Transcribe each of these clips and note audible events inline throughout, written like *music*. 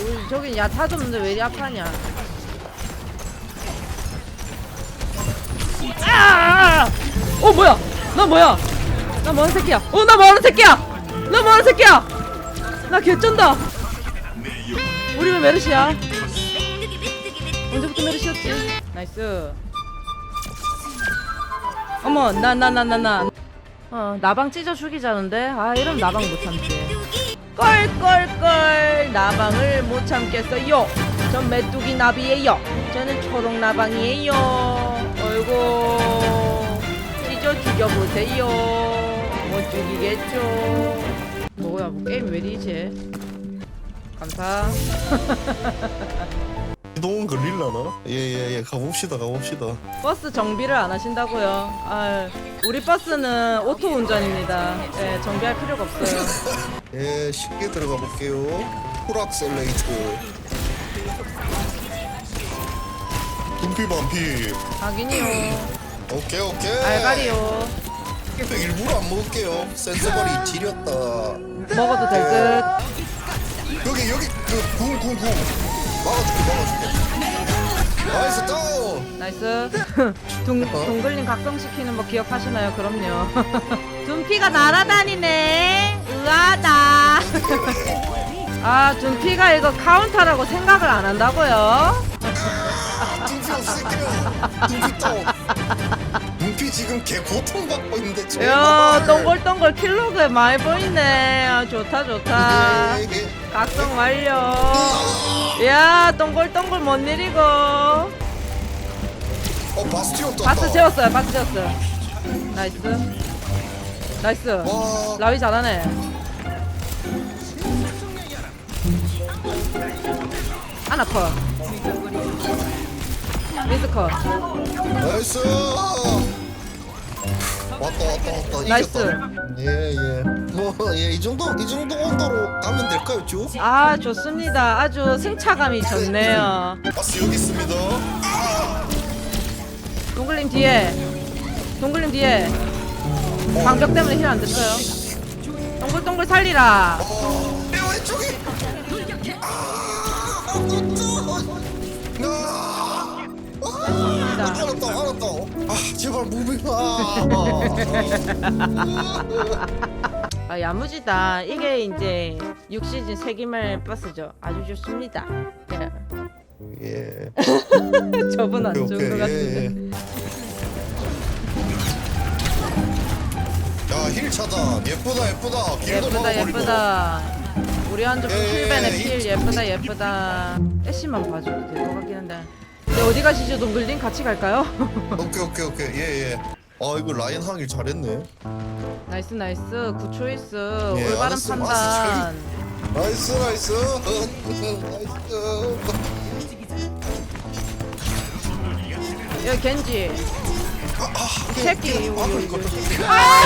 우리 저기 야타도 없는데 왜 이리 아파냐? 아! 어 뭐야? 나 뭐야? 나 뭐하는 새끼야? 어나 뭐하는 새끼야? 나 뭐하는 새끼야? 나 개쩐다. 우리 왜 메르시야? 언제부터 메르시였지? 나이스. 어머 나 나 나 나 나. 어 나방 찢어 죽이자는데 아 이러면 나방 못 참지. 껄껄껄 나방을 못 참겠어요. 전 메뚜기 나비예요. 저는 초록 나방이에요. 어이구 찢어 죽여보세요. 못 죽이겠죠. 뭐야 뭐 게임 왜 이리지? 감사. *laughs* 이동은 걸릴라나? 예예예 가봅시다 가봅시다 버스 정비를 안 하신다고요? 아, 우리 버스는 오토 운전입니다. 예, 정비할 필요가 없어요. *laughs* 예 쉽게 들어가 볼게요 폴악셀레이트 분피 반피 확인이요. 오케이 오케이 알갈이요. 또 일부러 안 먹을게요 센서벌이 지렸다 먹어도 될 듯. 여기 여기 그 궁 궁 궁 막아줄게 막아줄게 나이스 다운 나이스. *laughs* 둥, 동글님 각성시키는 거 기억하시나요? 그럼요. *laughs* 둔피가 날아다니네. 의아하다. 아, 둔피가 이거 카운터라고 생각을 안 한다고요? 둥피 지금 개 고통받고 있는데 제발 야, 동글동글 킬로그 많이 보이네. 아, 좋다, 좋다. 각성 완료. 야, 동글동글 못 내리고. 어 바스티온 떴다 바스 채웠어요, 바스 채웠어요. 나이스. 나이스. 와 라위 잘하네. 하나 컷. 미스 컷. 나이스 왔다 왔다 왔다 나이스. 예예 뭐예이 정도 이 정도 온도로 가면 될까요 쭉? 아, 좋습니다. 아주 승차감이 좋네요. 바스 여기 있습니다 동글님 뒤에. 동글님 뒤에. 방벽 때문에 힐 안 됐어요. 동글동글 살리라. 어, 내 왼쪽에 아아 좋습니다. 알았다 알았다 아 제발 무빙아 아, 야무지다. 이게 이제 6시즌 세기말 버스죠. 아주 좋습니다. 예. 예 *laughs* 저분 안 좋은 것 같은데. 힐 차다 예쁘다 예쁘다. 길도 예쁘다 막아버리고. 예쁘다. 우리 한쪽 예, 킬벤의 예, 필 예. 예쁘다 예쁘다. 애쉬만 봐줘도 될 것 같긴 한데. 근데 어디 가시죠 동글님 같이 갈까요? *laughs* 오케이 오케이 오케이. 예예. 아 이거 라인 하길 잘했네. 나이스 나이스. 굿 초이스. 예, 올바른 알았어, 판단. 나이스. 나이스 나이스. 여기 겐지 이 새끼. 아!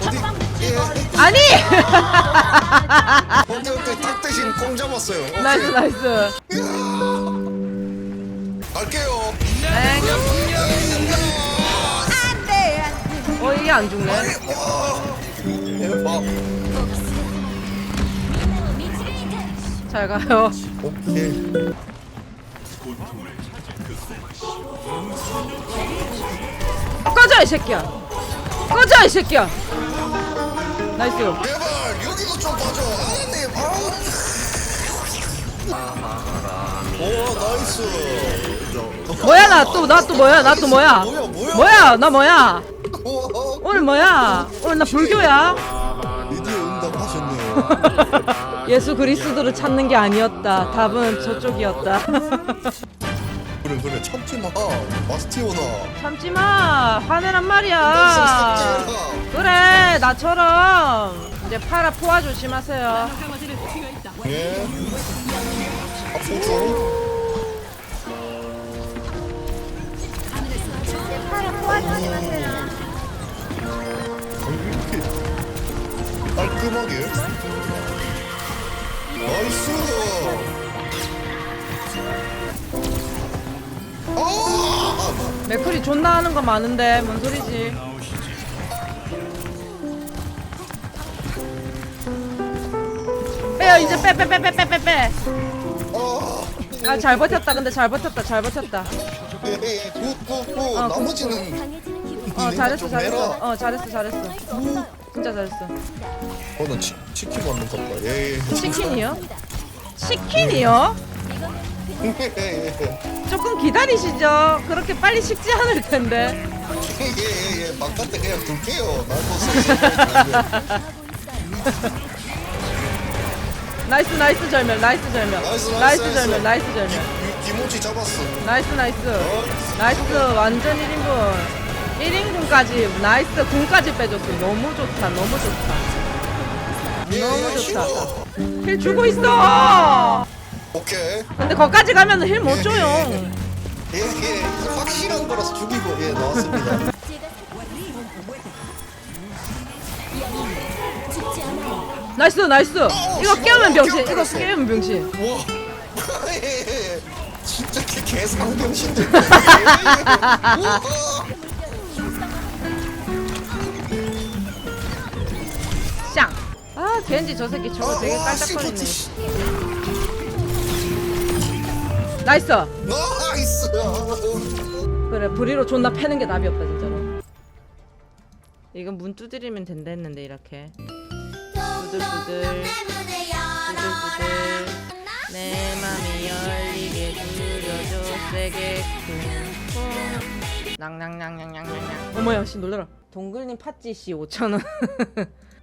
어디 예 아니 닭 대신 공 잡았어요 오케이. 나이스 나이스 갈게요 땡. 어 이게 안 죽네 와 대박 잘 가요 오케이 꺼져 이 새끼야. 꺼져 이 새끼야. 나이스. 제발 여기도 좀 봐줘 아님 오 나이스 뭐야 나 또 나 또 뭐야 나또 뭐야? 뭐야 뭐야? 뭐야 나 뭐야? *laughs* 오늘 뭐야? 오늘 나 불교야? 드디어 응답하셨네요. *laughs* 예수 그리스도를 찾는 게 아니었다. 답은 저쪽이었다 *laughs* 그래 그래. 참지 마. 마스티오나. 참지마. 화내란 아. 말이야. 그래 나처럼. 이제 파라 포화 조심하세요. 예. 앞으로 쭉 아니, 이렇게 깔끔하게? 나이스! 아 맥클이 존나 하는 거 많은데 뭔 소리지 빼요 이제 빼 빼 빼 빼 빼 빼. 아, 아잘 버텼다 근데 잘 버텼다 잘 버텼다. 예, 예, 굿굿굿 어, 나머지는 어 잘했어 좀 잘했어. 해라. 어 잘했어 잘했어. 진짜 잘했어. 어나 치킨 맞는 것 같다 예, 예. 치킨이요? 치킨이요? 예예예 *laughs* 조금 기다리시죠. 그렇게 빨리 식지 않을 텐데. *laughs* 예 예 예. 바깥에 그냥 둘게요. 나도 슬슬 나이스 나이스 절멸 나이스 절멸. 나이스, 나이스. 절멸 나이스 절멸. 기- 기모치 잡았어. 나이스 나이스. 나이스. 완전 1인분. 1인분까지 나이스 군까지 빼줬어. 너무 좋다 너무 좋다. 예, 너무 예, 좋다. 싫어. 힐 주고 있어 오케이. 근데 거기까지 가면 힐못 줘요. 예 예 확실한 거라서 죽이고 예 나왔습니다. 나이스 나이스. 이거 깨우면 병신 이거 깨우면 병신. 와. *laughs* 예, 진짜 개 개상병신들. 쌍아 겐지 저 새끼 저거 되게 깔짝거리네 나이스. 나이스 그래 브리로 존나 패는 게 답이었다 진짜로. 이건 문 두드리면 된다 했는데 이렇게. 부들부들. 부들부들. 내 맘이 열리게 두려줘. 세게 쿵쿵. 낭낭낭낭낭낭낭. 어머야 씨 놀래라. 동글님 팥찌 씨 5천원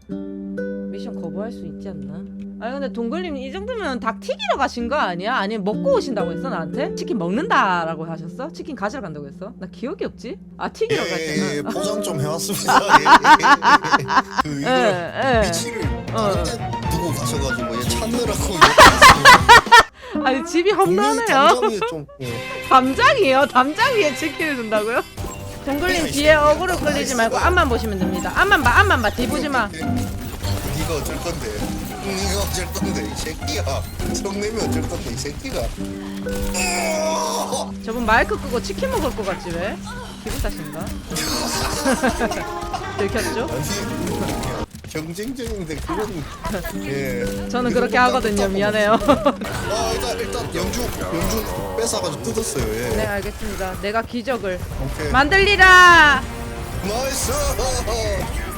미션 거부할 수 있지 않나? 아니 근데 동글님 이 정도면 닭 튀기러 가신 거 아니야? 아니면 먹고 오신다고 했어 나한테? 치킨 먹는다라고 하셨어? 치킨 가지러 간다고 했어? 나 기억이 없지? 아 튀기러 예, 예, 갔잖아 포장 좀 해왔습니다. *laughs* 예, 예, 예. 그 예, 예. 위치를 어. 다른 데 두고 가셔가지고 얘 찾느라고 아니 집이 험난해요 담장이 좀 예. *laughs* 담장이에요 담장 위에 치킨을 준다고요? 동글님 뒤에 어그로 끌리지 말고 앞만 보시면 됩니다 앞만 봐 앞만 봐 뒤 보지 마 이거 어쩔 건데 이거 어쩔 건데 이 새끼야 성내면 어쩔 건데 이 새끼가 어! 저분 마이크 끄고 치킨 먹을 것 같지 왜? 기분 탓인가? *laughs* 들켰죠? 경쟁적인데 그건 예 저는 그렇게 하거든요 미안해요 아 영주 영주 뺏어가지고 뜯었어요. 예. 네 알겠습니다. 내가 기적을. 오케이. 만들리라! 나이스!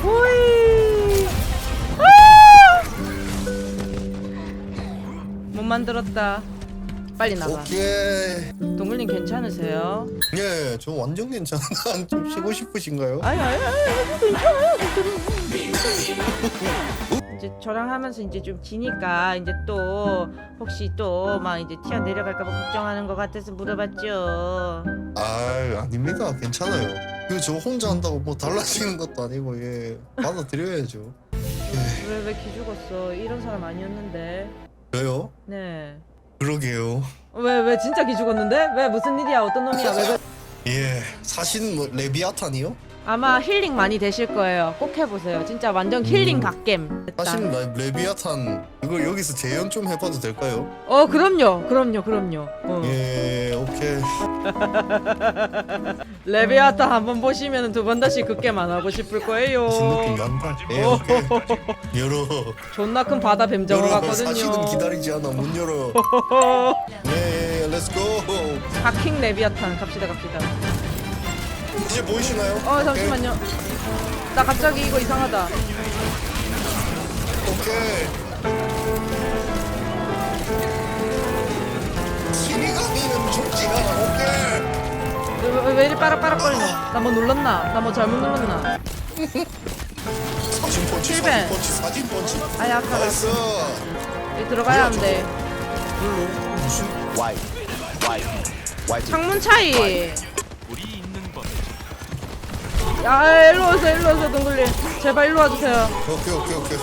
오이! 아! 못 만들었다. 빨리 나가. 오케이. 동글님 괜찮으세요? 예, 저 완전 괜찮아. 좀 쉬고 싶으신가요? 아니 아니 아니 괜찮아요 *laughs* 이제 저랑 하면서 이제 좀 지니까 이제 또 혹시 또 막 이제 튀어 내려갈까봐 걱정하는 것 같아서 물어봤죠 아, 아닙니다. 괜찮아요. 그 저 혼자 한다고 뭐 달라지는 것도 아니고 예, 받아들여야죠. 왜 왜 기죽었어 이런 사람 아니었는데 저요? 네 그러게요. 왜 왜 진짜 기죽었는데? 왜 무슨 일이야 어떤 놈이야 왜, 왜 예, 사신 뭐 레비아탄이요? 아마 힐링 많이 되실 거예요 꼭 해보세요 진짜 완전 힐링 갓겜 사신 레, 레비아탄 이거 여기서 재현 좀 해봐도 될까요? 어 그럼요 그럼요 그럼요 어. 예, 오케이. *laughs* 레비아타 한번 보시면 두 번 다시 극게임 안 하고 싶을 거예요 무슨 느낌 난다. 예, 오케이. 열어. 존나 큰 바다 뱀장어 열어. 같거든요 사신은 기다리지 않아. 문 열어. 예, 예, 렛츠고. 하킹 레비아탄 갑시다 갑시다 이제 보이시나요? 어 잠시만요 나 갑자기 이거 이상하다 오케이. 신이가미는 죽지 않아. 오케이. 왜, 왜, 왜 이리 빠락빠락거리노 나 뭐 눌렀나 나 뭐 잘못 눌렀나 사진 펀치. 사진 펀치, 사진 펀치. 아 약하다 나이스. 여기 들어가야 한대 무슨? 창문 차이 야 일로 오세요 일로 오세요 동글님 제발 일로 와주세요 오케이, 오케이, 오케이.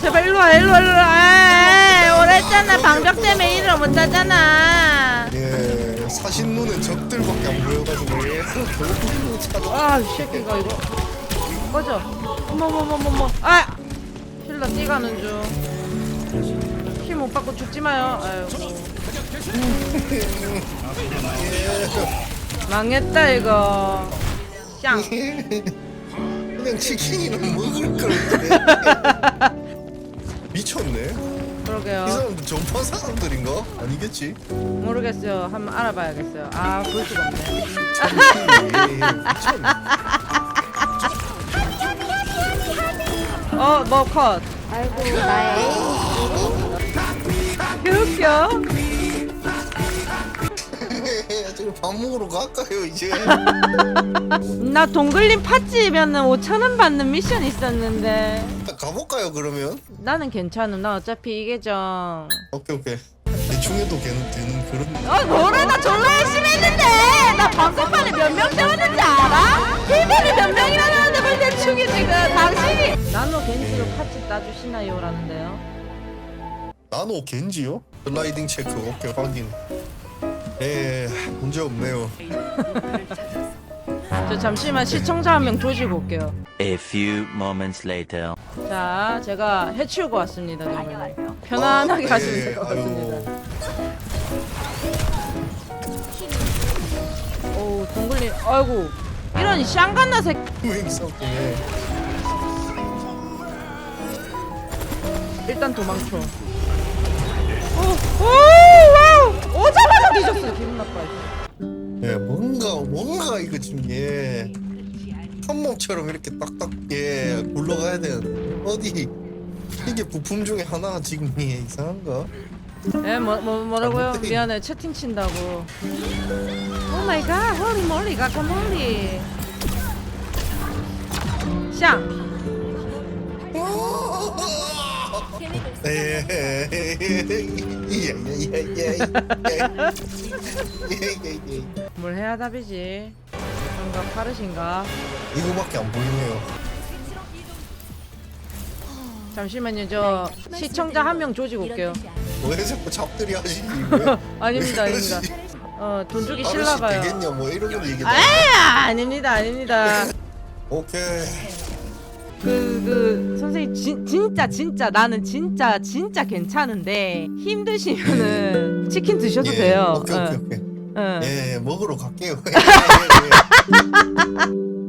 제발 일로 와 일로 와 일로 와 에이, 오랬잖아 방벽 때문에 일을 못 하잖아 예, 사신 눈에 적들밖에 안 보여가지고 예. 결국 찾아. 아, 이 새끼가 이거. 꺼져. 어머머머머머. 아! 힐러 뛰가는 중. 힘 못 받고 죽지 마요. 아이고. *laughs* 망했다, 이거. 쌍. *laughs* 그냥 치킨이는 먹을 걸 *laughs* 미쳤네. 그러게요. 이 사람들 전파 사람들인가? 아니겠지? 모르겠어요. 한번 알아봐야겠어요. 아볼 수가 없네. 미쳤네. 어뭐컷? 아이고 나의 개웃겨 먹으러 갈까요 이제? 나 동글림 팥집이면은 5천원 받는 미션 있었는데 가볼까요 그러면? 나는 괜찮음 나 어차피 이계정 오케이 오케이 대충 해도 되는, 되는 그런 아 뭐래 나 졸라 열심히 했는데 나 방송판에 몇 명 세웠는지 알아? TV를 몇 명이나 나왔는데 뭘 대충이 지금 당신이 나노 겐지로 팥집 따주시나요? 라는데요 나노 겐지요? 슬라이딩 체크 오케이 확인 예 문제 없네요. 저 잠시만 시청자 한 명 조지고 올게요. A few moments later. 자 제가 해치우고 왔습니다 동글님 편안하게 아, 가시면 예, 될것 같습니다 오 동글님 아이고. 이런 샹간나 왜 있었네 일단 도망쳐. 오, 오, 와우! 오자마자 뒤졌어. 기분 나빠. 예 뭔가 뭔가 이거 지금 예 한몸처럼 이렇게 딱딱 예 굴러가야 되는데 어디 이게 부품 중에 하나가 지금 예 이상한가? 예, 뭐, 뭐, 뭐라고요? 미안해. 채팅 친다고. 오 마이 갓. 홀리 몰리 가카몰리. 샹. 예예예예예예예예 뭘 해야 답이지? 뭔가 파르신가? 이거밖에 안 보이네요. 잠시만요. 저 시청자 한 명 조지고 올게요. 왜 자꾸 잡들이 하시지? 왜? *laughs* 아닙니다, 왜 아닙니다. 그러시지? 어, 돈 주기 아저씨 싫나 봐요. 되겠냐 뭐 이런 거 얘기. 아, 아닙니다, 아닙니다. 오케이. 그, 그, 선생님, 진, 진짜, 진짜, 나는 진짜, 진짜 괜찮은데, 힘드시면은 치킨 드셔도 예, 돼요. 오케이 어, 오케이 오케이. 어. 예, 예 먹으러 갈게요. *laughs* 예, 예, 예.